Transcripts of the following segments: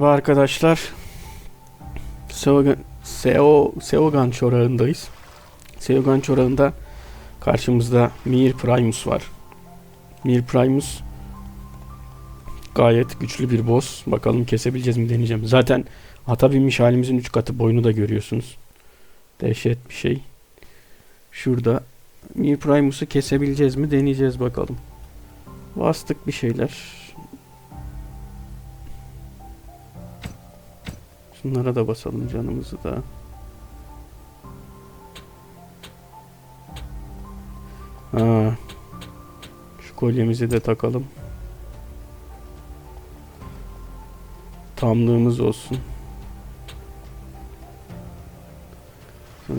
Merhaba arkadaşlar. Seogan, Seo, çorağındayız. Seogan çorağında karşımızda Mir Primus var. Mir Primus gayet güçlü bir boss. Bakalım kesebileceğiz mi deneyeceğim. Zaten ata binmiş halimizin 3 katı boyunu da görüyorsunuz. Dehşet bir şey. Şurada Mir Primus'u kesebileceğiz mi deneyeceğiz bakalım. Bastık bir şeyler. Şunlara da basalım canımızı da. Ha. Şu kolyemizi de takalım. Tamlığımız olsun.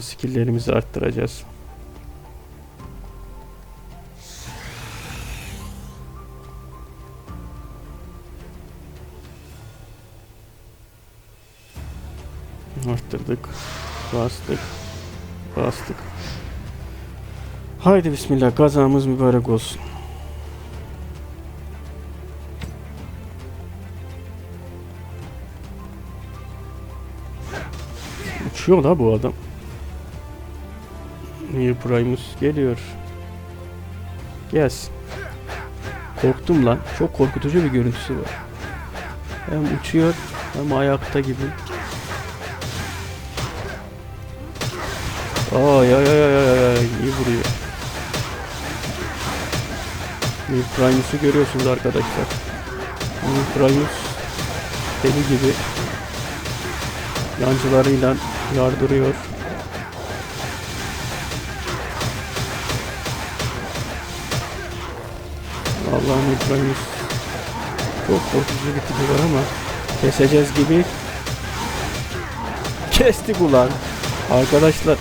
Skilllerimizi arttıracağız. Arttırdık. Bastık. Bastık. Haydi bismillah kazamız mübarek olsun. Uçuyor la bu adam. Niye Primus geliyor. Gelsin. Korktum lan. Çok korkutucu bir görüntüsü var. Hem uçuyor hem ayakta gibi. Ay ay ay ay ay iyi vuruyor. Bir Primus'u görüyorsunuz arkadaşlar. Bir Primus deli gibi yancılarıyla yardırıyor. Allah'ım Primus çok korkutucu bir tipi var ama keseceğiz gibi kestik ulan. Arkadaşlar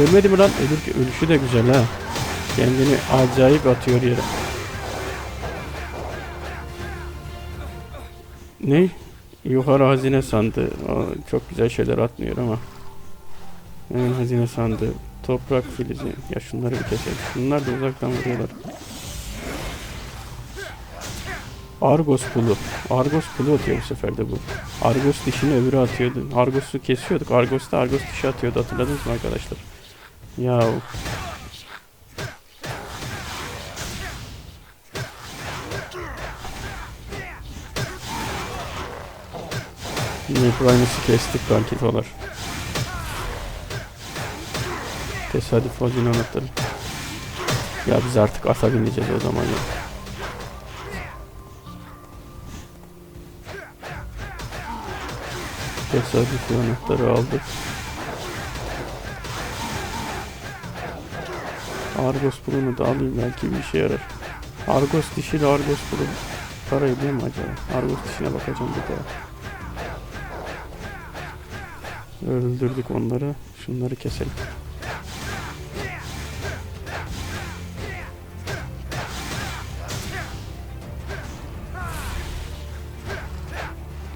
Ölmedi mi lan? Ölür, ölüşü de güzel ha. Kendini acayip atıyor yere. Ne? Yukarı hazine sandı. Aa, çok güzel şeyler atmıyor ama. Yani hazine sandı. Toprak filizi. Ya şunları bir keselim. Bunlar da uzaktan vuruyorlar. Argos pulu. Argos pulu atıyor bu sefer de bu. Argos dişini öbürü atıyordu. Argos'u kesiyorduk. Argos da Argos dişi atıyordu. Hatırladınız mı arkadaşlar? Ya Yine Primus'u kestik kankifalar. Tesadüf hazine anahtarı. Ya biz artık ata bineceğiz o zaman ya. Tesadüf anahtarı aldık. Argos pulunu da alayım belki bir işe yarar. Argos dişiyle Argos pulu para ediyor mu acaba? Argos dişine bakacağım bir daha. Öldürdük onları. Şunları keselim.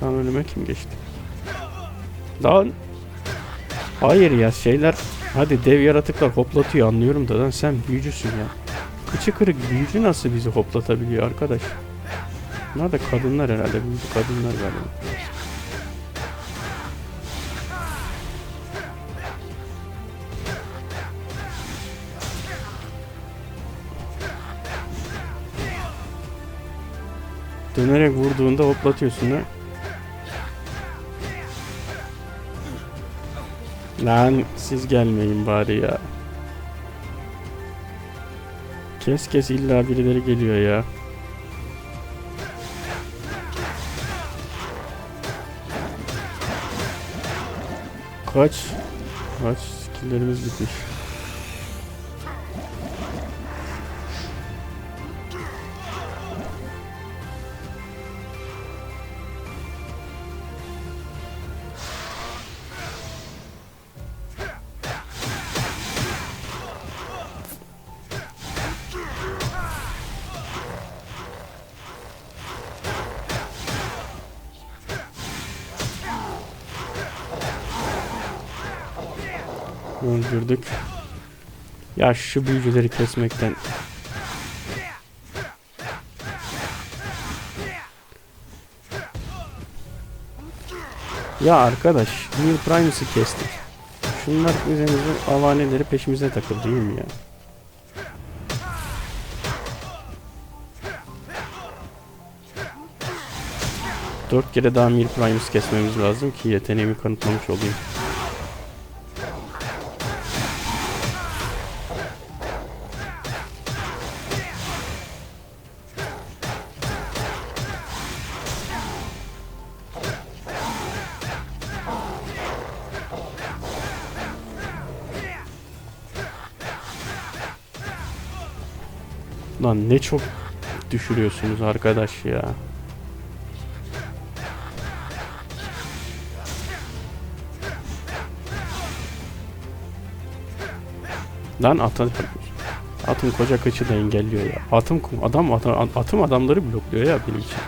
Lan önüme kim geçti? Lan! Hayır ya şeyler Hadi dev yaratıklar hoplatıyor anlıyorum da lan sen büyücüsün ya. Kıçı kırık büyücü nasıl bizi hoplatabiliyor arkadaş? Bunlar da kadınlar herhalde büyücü kadınlar galiba. Dönerek vurduğunda hoplatıyorsun ha. Lan siz gelmeyin bari ya. Kes kes illa birileri geliyor ya. Kaç? Kaç skilllerimiz bitmiş. Öldürdük. Ya şu büyücüleri kesmekten Ya arkadaş, Neil Primus'ı kestik. Şunlar üzerimize avaneleri peşimize takıldı değil mi ya? Dört kere daha Neil Primus kesmemiz lazım ki yeteneğimi kanıtlamış olayım. Lan ne çok düşürüyorsunuz arkadaş ya. Lan atın atın koca kıçı da engelliyor ya. Atım adam atım, atım adamları blokluyor ya benim için.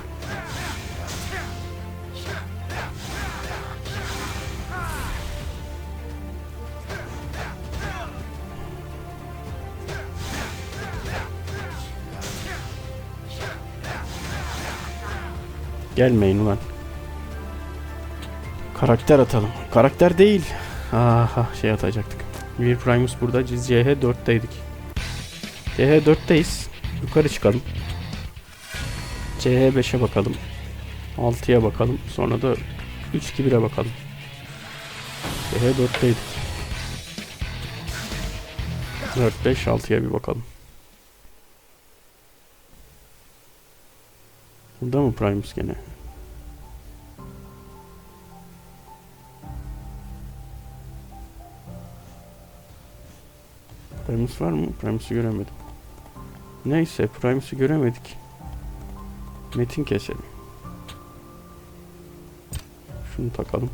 Gelmeyin ulan. Karakter atalım. Karakter değil. Aha şey atacaktık. Bir Primus burada. Biz CH4'teydik. CH4'teyiz. Yukarı çıkalım. CH5'e bakalım. 6'ya bakalım. Sonra da 3-2-1'e bakalım. CH4'teydik. 4-5-6'ya bir bakalım. Burada mı Primus gene? Primus var mı? Primus'u göremedim. Neyse Primus'u göremedik. Metin keselim. Şunu takalım.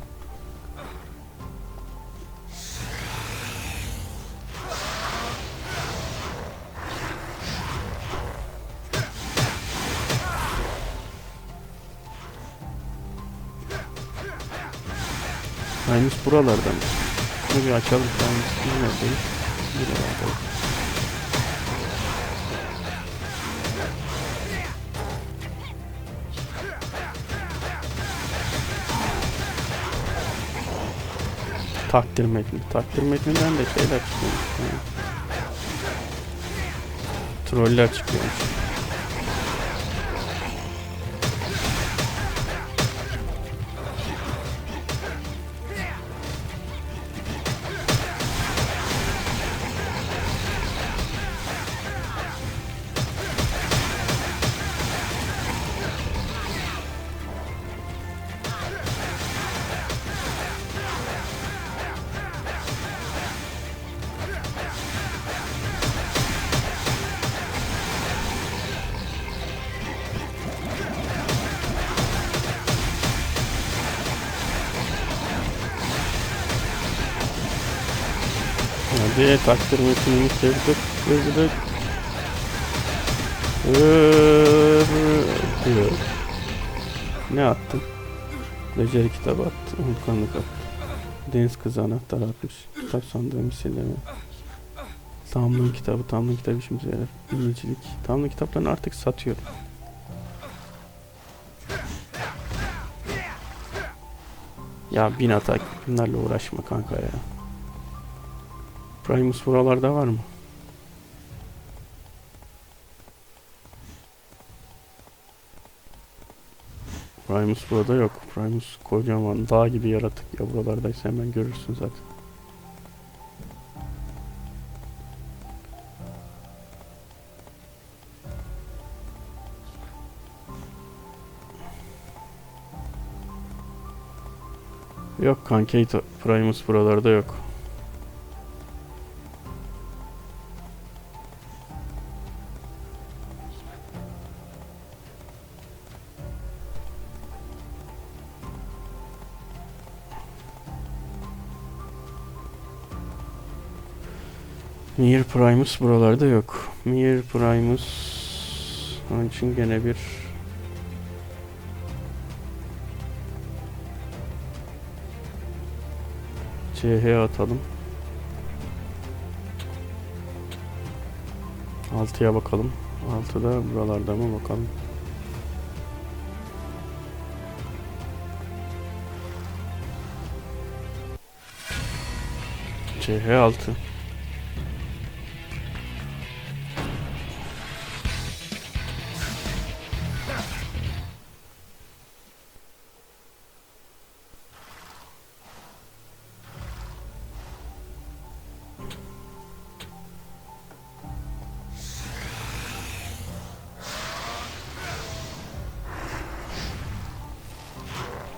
Buralardan. Şunu bir açalım. Primus neredeyiz? Buralarda. Takdir metni. Takdir metninden de şeyler çıkıyormuş. Ha. Troller çıkıyormuş. Metnini kırdık. Kırdık. Kırdık. Ne attın? Beceri kitabı attı. Unutkanlık attı. Deniz kızı anahtar atmış. Kitap sandığı misilleme. Tamlığın kitabı. Tamlığın kitabı işimize yarar. Bilmecilik. Tamlığın kitaplarını artık satıyorum. Ya bin atak. Bunlarla uğraşma kanka ya. Primus buralarda var mı? Primus burada yok. Primus kocaman dağ gibi yaratık ya buralardaysa hemen görürsün zaten. Yok Kankate Primus buralarda yok. Mir Primus buralarda yok. Mir Primus onun için gene bir CH atalım. 6'ya bakalım. 6'da buralarda mı bakalım. CH 6.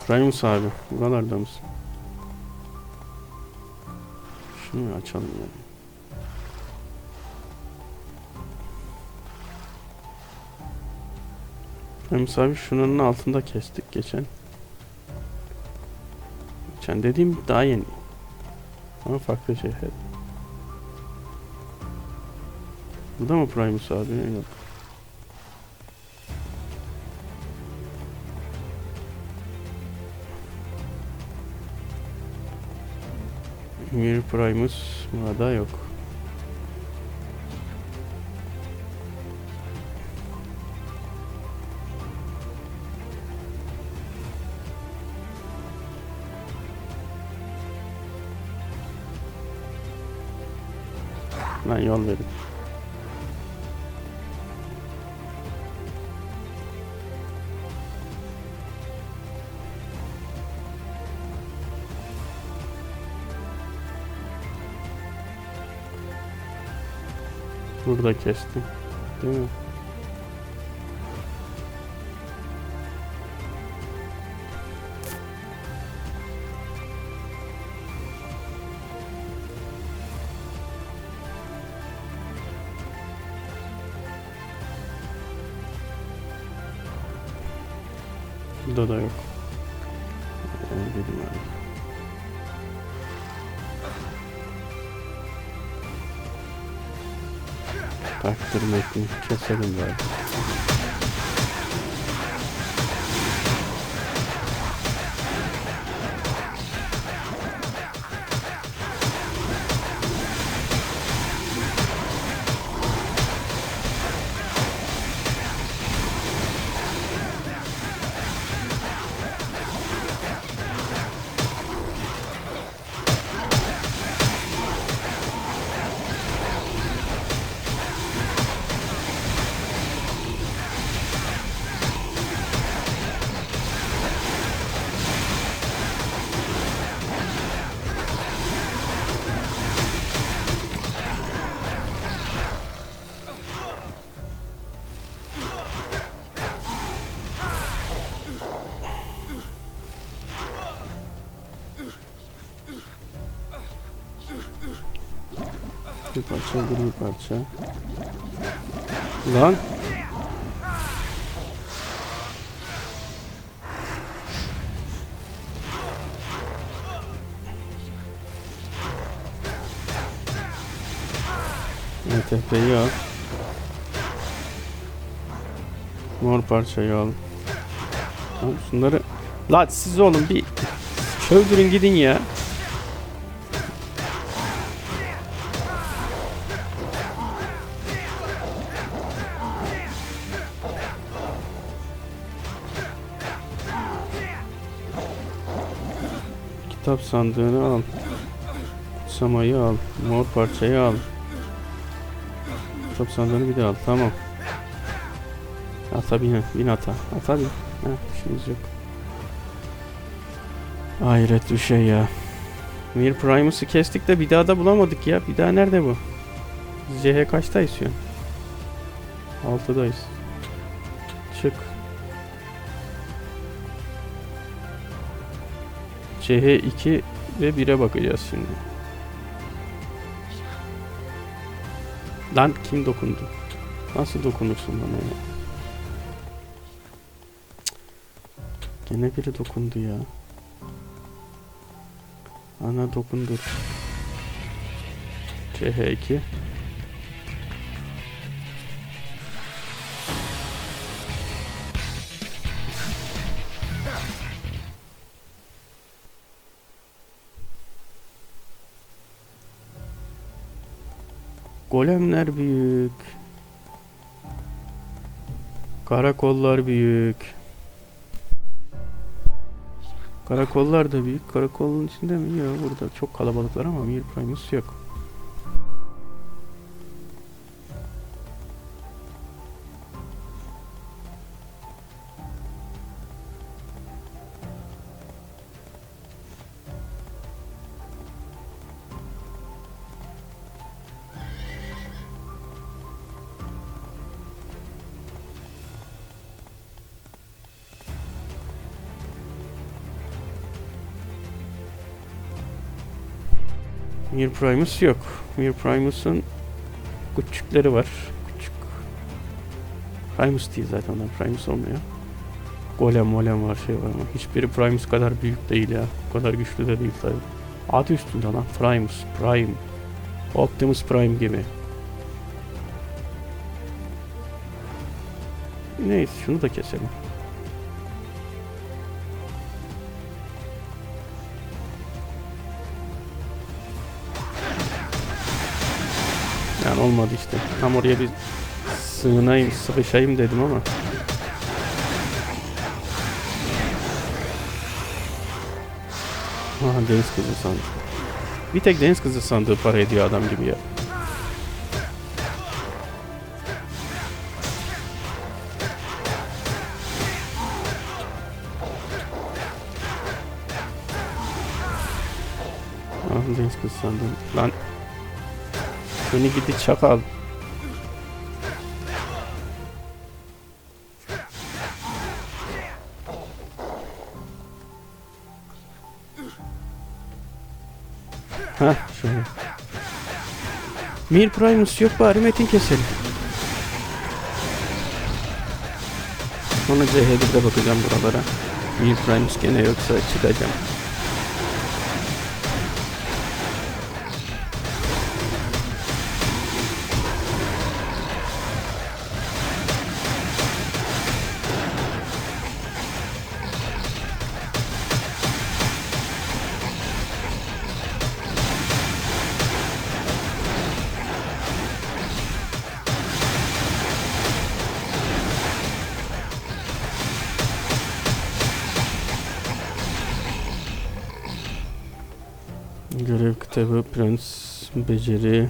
Primus abi, buralarda mısın? Şunu açalım ya. Primus abi şunun altında kestik geçen. Geçen dediğim daha yeni. Ama farklı şey. Bu da mı Primus abi? Yok. Mir Primus burada yok. Lan yol verin. Burada kestim. Değil mi? Burada da ettim. Keselim bari. Bir parça bir parça. Lan. ETP'yi al. Mor parçayı al. Tamam şunları... Lan siz oğlum bir çöldürün gidin ya. Kitap sandığını al. Samayı al. Mor parçayı al. Kitap sandığını bir de al. Tamam. Ata bin. Bin ata. Ata bin. Ha, işimiz yok. Hayret bir şey ya. Mir Primus'u kestik de bir daha da bulamadık ya. Bir daha nerede bu? CH kaçtayız şu an? 6'dayız. CH2 ve 1'e bakacağız şimdi. Lan kim dokundu? Nasıl dokunursun bana ya? Cık. Gene biri dokundu ya. Ana dokundur. CH2 Golemler büyük. Karakollar büyük. Karakollar da büyük. Karakolun içinde mi? Yok burada çok kalabalıklar ama Mir Primus yok. Mir Primus yok. Mir Primus'un küçükleri var. Küçük. Primus değil zaten onlar. Primus olmuyor. Golem molem var şey var ama hiçbiri Primus kadar büyük değil ya. O kadar güçlü de değil tabi. Adı üstünde lan. Primus. Prime. Optimus Prime gibi. Neyse şunu da keselim. Yani olmadı işte. Tam oraya bir sığınayım, sıkışayım dedim ama. Aha deniz kızı sandı. Bir tek deniz kızı sandığı para ediyor adam gibi ya. Ah deniz kızı sandım. Lan Seni gidi çakal. Heh şöyle. Mir Primus yok bari metin keselim. Sonra CH'de bakacağım buralara. Mir Primus gene yoksa çıkacağım. Beceri,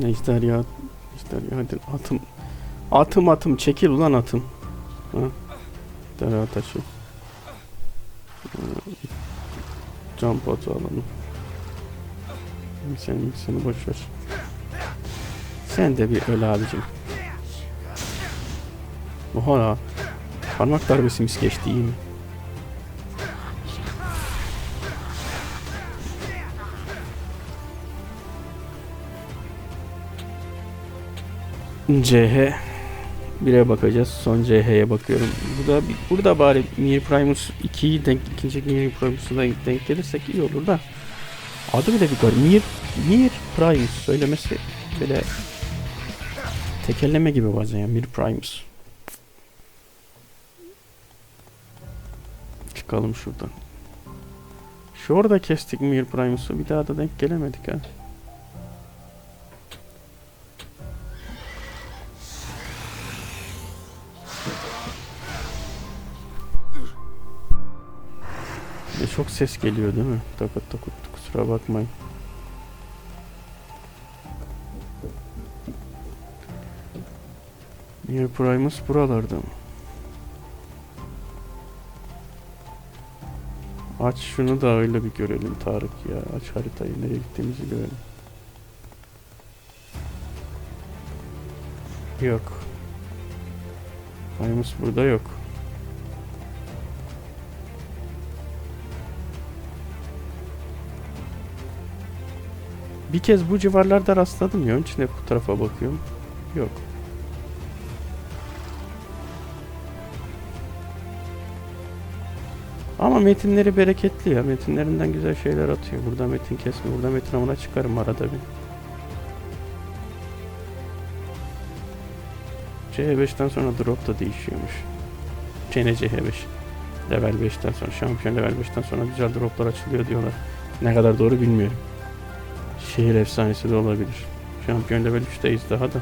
ejderha, ejderha, hadi atım, atım atım, çekil ulan atım. Ha? Ejderha taşı. Cam potu alalım. Sen seni boş ver. Sen de bir öl abicim. Oha ya. Parmak darbesi mis geçti iyi mi? CH 1'e bakacağız. Son CH'ye bakıyorum. Bu da burada bari Mir Primus 2'yi denk ikinci Mir Primus'u da denk gelirsek iyi olur da. Adı bile bir garip. Mir Mir Primus söylemesi böyle tekelleme gibi bazen ya Mir Primus. Çıkalım şuradan. Şu orada kestik Mir Primus'u bir daha da denk gelemedik ha. Ne çok ses geliyor değil mi? Takıt takıt kusura bakmayın. Mir Primus buralarda mı? Aç şunu da öyle bir görelim Tarık ya. Aç haritayı nereye gittiğimizi görelim. Yok. Primus burada yok. Bir kez bu civarlarda rastladım ya. Onun hep bu tarafa bakıyorum. Yok. Ama metinleri bereketli ya. Metinlerinden güzel şeyler atıyor. Burada metin kesme. Burada metin avına çıkarım arada bir. CH5'ten sonra drop da değişiyormuş. Gene CH5. Level 5'ten sonra, şampiyon level 5'ten sonra güzel droplar açılıyor diyorlar. Ne kadar doğru bilmiyorum şehir efsanesi de olabilir. Şampiyon level 3'teyiz daha da.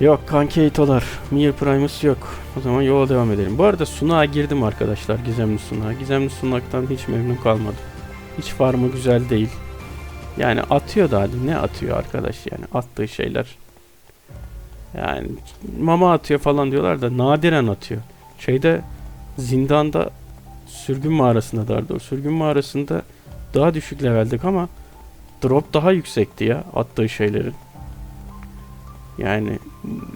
Yok kanki Mir Primus yok. O zaman yola devam edelim. Bu arada sunağa girdim arkadaşlar. Gizemli sunağa. Gizemli sunaktan hiç memnun kalmadım. Hiç farmı güzel değil. Yani atıyor da hadi ne atıyor arkadaş yani attığı şeyler. Yani mama atıyor falan diyorlar da nadiren atıyor. Şeyde zindanda sürgün mağarasında daha doğrusu sürgün mağarasında daha düşük leveldik ama drop daha yüksekti ya attığı şeylerin. Yani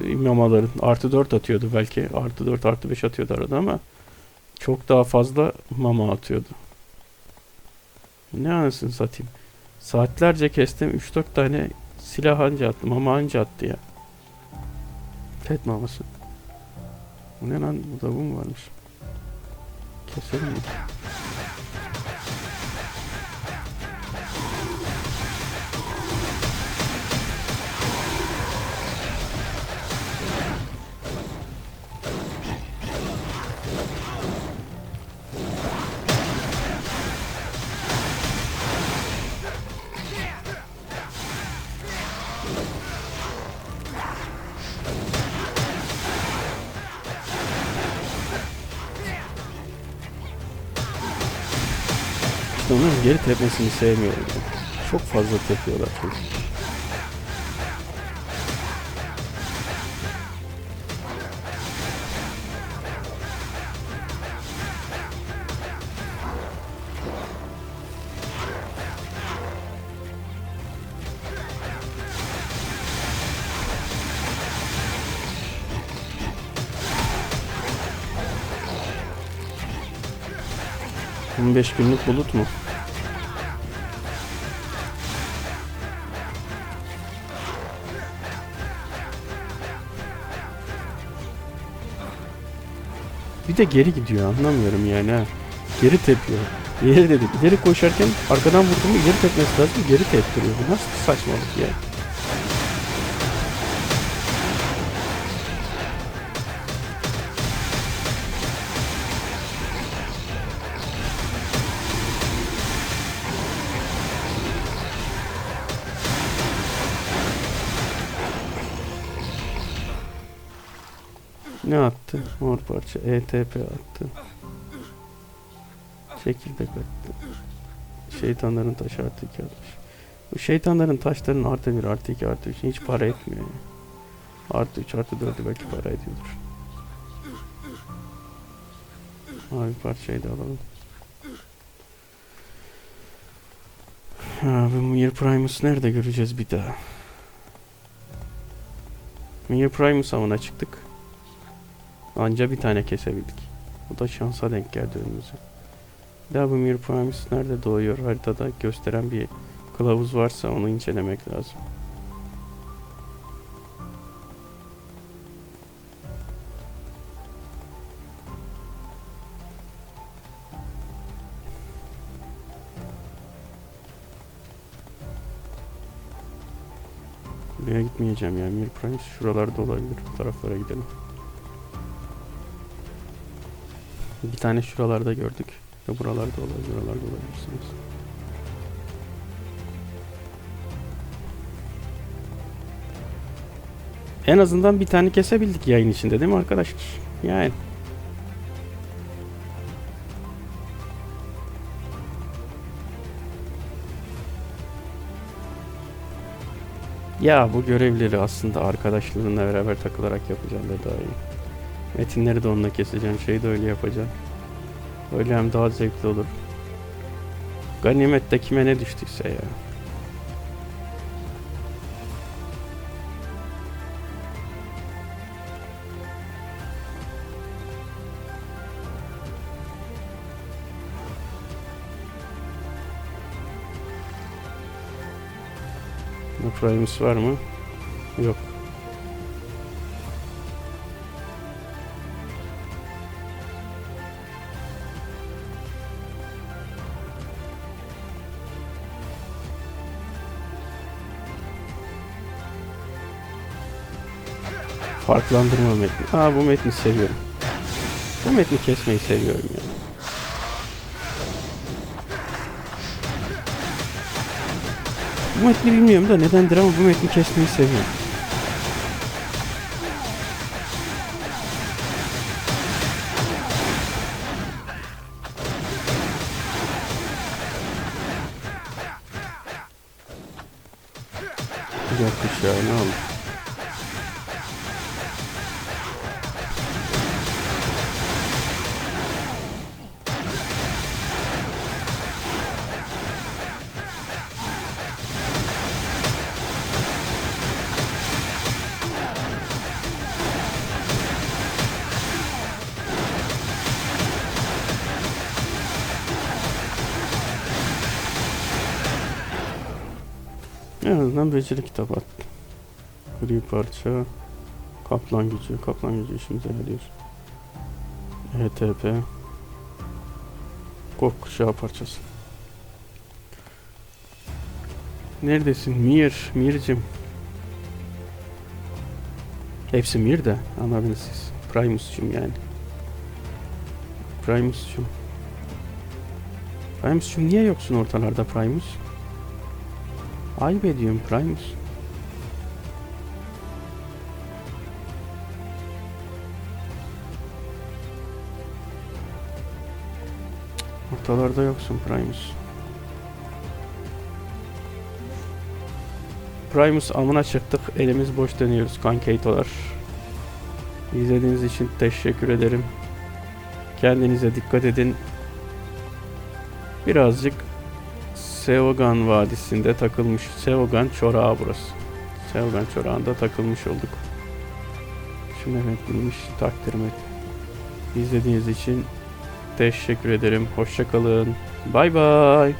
mamaların artı 4 atıyordu belki artı 4 artı 5 atıyordu arada ama çok daha fazla mama atıyordu. Ne anasını satayım. Saatlerce kestim 3-4 tane silah anca attı mama anca attı ya. Tet maması. Bu ne lan bu da bu mu varmış? Keselim mi? Onun geri tepmesini sevmiyorum. Çok fazla tepiyorlar çünkü. Beş günlük bulut mu? Bir de geri gidiyor anlamıyorum yani ha. Geri tepiyor. İleri dedik. İleri koşarken arkadan vurdu mu geri tepmesi lazım. Geri teptiriyor. Bu nasıl saçmalık ya? Ne Mor parça. ETP attı. Çekirdek attı. Şeytanların taşı artı 2 atmış. Bu şeytanların taşlarının artı 1 artı 2 artı 3 hiç para etmiyor ya. Artı 3 artı 4'ü belki para ediyordur. Mavi parçayı da alalım. Ha, bu Mir Primus nerede göreceğiz bir daha? Mir Primus avına çıktık. Anca bir tane kesebildik. Bu da şansa denk geldi önümüze. Bir daha bu Mir Primus nerede doğuyor haritada gösteren bir kılavuz varsa onu incelemek lazım. Buraya gitmeyeceğim yani Mir şuralarda olabilir. Bu taraflara gidelim. Bir tane şuralarda gördük. Ve buralarda olabilir, buralarda olabilirsiniz. En azından bir tane kesebildik yayın içinde değil mi arkadaşlar? Yani. Ya bu görevleri aslında arkadaşlarınla beraber takılarak yapacağım da daha iyi. Metinleri de onunla keseceğim. Şeyi de öyle yapacağım. Öyle hem daha zevkli olur. Ganimet de kime ne düştüyse ya. Primus var mı? Yok. Farklandırma metni. Aa bu metni seviyorum. Bu metni kesmeyi seviyorum ya. Bu metni bilmiyorum da nedendir ama bu metni kesmeyi seviyorum. En azından beceri kitabı attı. Gri parça. Kaplan gücü. Kaplan gücü işimize yarıyor. ETP. Kok kuşağı parçası. Neredesin? Mir. Mir'cim. Hepsi Mir de anladınız siz. Primus'cum yani. Primus'cum. Primus'cum niye yoksun ortalarda Primus? Ayıp ediyorum Primus. Ortalarda yoksun Primus. Primus amına çıktık. Elimiz boş dönüyoruz kankeytolar. İzlediğiniz için teşekkür ederim. Kendinize dikkat edin. Birazcık Seogan Vadisi'nde takılmış. Seogan çorağı burası. Seogan çorağında takılmış olduk. Şu Mehmetliymiş takdirim et. İzlediğiniz için teşekkür ederim. Hoşçakalın. Bay bay.